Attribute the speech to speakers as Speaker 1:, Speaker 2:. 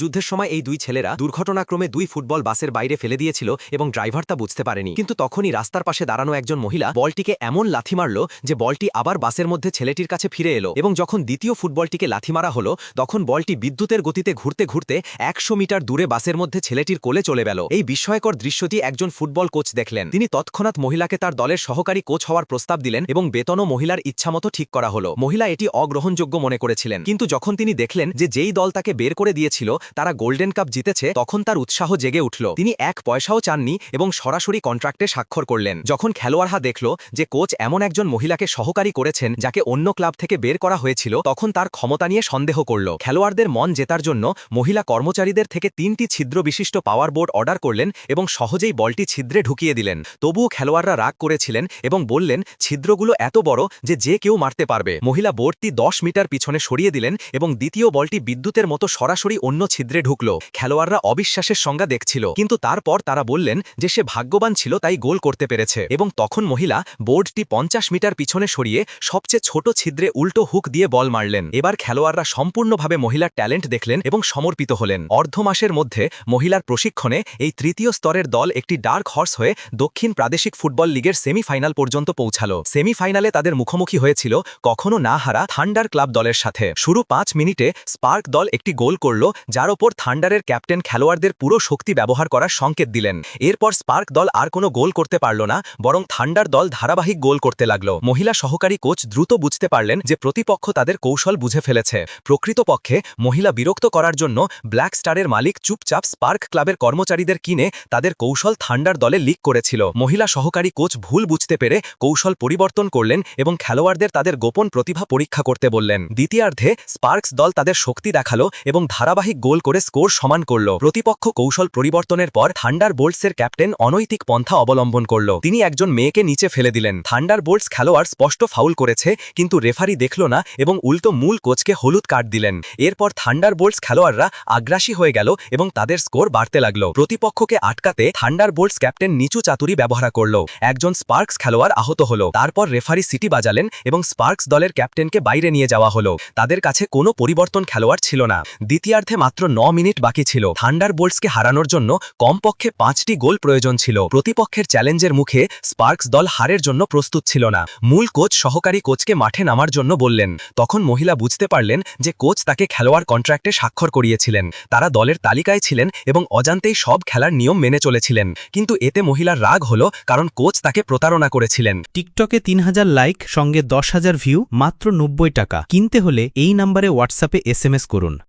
Speaker 1: যুদ্ধের সময় এই দুই ছেলেরা দুর্ঘটনাক্রমে দুই ফুটবল বাসের বাইরে ফেলে দিয়েছিল এবং ড্রাইভার তা বুঝতে পারেনি। কিন্তু তখনই রাস্তার পাশে দাঁড়ানো একজন মহিলা বলটিকে এমন লাথি মারল যে বলটি আবার বাসের মধ্যে ছেলেটির কাছে ফিরে এলো এবং যখন দ্বিতীয় ফুটবলটিকে লাথি মারা হলো, তখন বলটি বিদ্যুতের গতিতে ঘুরতে ঘুরতে একশো মিটার দূরে বাসের মধ্যে ছেলেটির কোলে চলে গেল। এই বিস্ময়কর দৃশ্যটি একজন ফুটবল কোচ দেখলেন। তিনি তৎক্ষণাৎ মহিলাকে তার দলের সহকারী কোচ হওয়ার প্রস্তাব দিলেন এবং বেতনও মহিলার ইচ্ছামতো ঠিক করা হলো। মহিলা এটি অগ্রহণযোগ্য মনে করেছিলেন। কিন্তু যখন তিনি দেখলেন যে যেই দল তাকে বের করে দিয়েছিল তারা গোল্ডেন কাপ জিতেছে, তখন তার উৎসাহ জেগে উঠল। তিনি এক পয়সাও চাননি এবং সরাসরি কন্ট্রাক্টে স্বাক্ষর করলেন। যখন খেলোয়াড়রা দেখল যে কোচ এমন একজন মহিলাকে সহকারী করেছেন যাকে অন্য ক্লাব থেকে বের করা হয়েছিল, তখন তার ক্ষমতা নিয়ে সন্দেহ করল। খেলোয়াড়দের মন জেতার জন্য মহিলা কর্মচারীদের থেকে তিনটি ছিদ্র বিশিষ্ট পাওয়ার বোর্ড অর্ডার করলেন এবং সহজেই বলটি ছিদ্রে ঢুকিয়ে দিলেন। তবুও খেলোয়াড়রা রাগ করেছিলেন এবং বললেন, ছিদ্রগুলো এত বড় যে যে কেউ মারতে পারবে। মহিলা বোর্ডটি দশ মিটার পিছনে সরিয়ে দিলেন এবং দ্বিতীয় বলটি বিদ্যুতের মতো সরাসরি অন্য ছিদ্রে ঢুকল। খেলোয়াড়রা অবিশ্বাসের সংজ্ঞা দেখছিল। কিন্তু তারপর তারা বললেন যে সে ভাগ্যবান ছিল, তাই গোল করতে পেরেছে। এবং তখন মহিলা বোর্ডটি পঞ্চাশ মিটার পিছনে সরিয়ে সবচেয়ে ছোট ছিদ্রে উল্টো হুক দিয়ে বল মারলেন। এবার খেলোয়াড়রা সম্পূর্ণভাবে মহিলার ট্যালেন্ট দেখলেন এবং সমর্পিত হলেন। অর্ধ মাসের মধ্যে মহিলার প্রশিক্ষণে এই তৃতীয় স্তরের দল একটি ডার্ক হর্স হয়ে দক্ষিণ প্রাদেশিক ফুটবল লিগের সেমিফাইনাল পর্যন্ত পৌঁছালো। সেমিফাইনালে তাদের মুখোমুখি হয়েছিল কখনো না হারা থান্ডার ক্লাব দলের সাথে। শুরু পাঁচ মিনিটে স্পার্ক দল একটি গোল করল, যার ওপর থান্ডারের ক্যাপ্টেন খেলোয়াড়দের পুরো শক্তি ব্যবহার করার সংকেত দিলেন। এরপর স্পার্ক দল আর কোনো গোল করতে পারল না, বরং থান্ডার দল ধারাবাহিক গোল করতে লাগল। মহিলা সহকারী কোচ দ্রুত বুঝতে পারলেন যে প্রতিপক্ষ তাদের কৌশল বুঝে ফেলেছে। প্রকৃতপক্ষে, মহিলা বিরক্ত করার জন্য ব্ল্যাক স্টারের মালিক চুপচাপ স্পার্ক ক্লাবের কর্মচারীদের কিনে তাদের কৌশল থান্ডার দলে লিক করেছিল। মহিলা সহকারী কোচ ভুল বুঝতে পেরে কৌশল পরিবর্তন করলেন এবং খেলোয়াড়দের তাদের গোপন প্রতিভা পরীক্ষা করতে বললেন। দ্বিতীয়ার্ধে, স্পার্কস দল তাদের শক্তি দেখাল এবং ধারাবাহিক গোল করে স্কোর সমান করল। প্রতিপক্ষ কৌশল পরিবর্তনের পর থান্ডার বোল্টসের ক্যাপ্টেন অনৈতিক পন্থা অবলম্বন করল। তিনি একজন মেয়েকে নিচে ফেলে দিলেন। থান্ডার বোল্টস খেলোয়াড় স্পষ্ট ফাউল করেছে, কিন্তু রেফারি দেখল না এবং উল্টো মূল কোচকে হলুদ কার্ড দিলেন। এরপর থান্ডার বোল্টস খেলোয়াড়রা আগ্রাসী হয়ে গেল এবং তাদের স্কোর বাড়তে লাগল। প্রতিপক্ষকে আটকাতে থান্ডার বোল্টস ক্যাপ্টেন নিচু চাতুরি ব্যবহার করল। একজন স্পার্কস খেলোয়াড় আহত হল। তারপর রেফারি সিটি বাজালেন এবং স্পার্কস দলের ক্যাপ্টেনকে বাইরে নিয়ে যাওয়া হলো। তাদের কাছে কোনো পরিবর্তন খেলোয়াড় ছিল না। দ্বিতীয়ার্ধে মাত্র ন মিনিট বাকি ছিল। থান্ডার বোল্টসকে হারানোর জন্য কমপক্ষে পাঁচটি গোল প্রয়োজন ছিল। প্রতিপক্ষের চ্যালেঞ্জের মুখে স্পার্কস দল হারের জন্য প্রস্তুত ছিল না। মূল কোচ, সহকারী কোচকে মাঠে নামার জন্য বললেন, তখন মহিলা বুঝতে পারলেন যে কোচ তাকে খেলোয়াড় কন্ট্রাক্টে স্বাক্ষর করিয়েছিলেন। তারা দলের তালিকায় ছিলেন এবং অজান্তেই সব খেলার নিয়ম মেনে চলেছিলেন। কিন্তু এতে মহিলার রাগ হল কারণ কোচ তাকে প্রতারণা করেছিলেন।
Speaker 2: টিকটকে তিন হাজার লাইক, সঙ্গে দশ হাজার ভিউ, মাত্র নব্বই টাকা। কিনতে হলে এই নাম্বারে হোয়াটসঅ্যাপে এসএমএস করুন।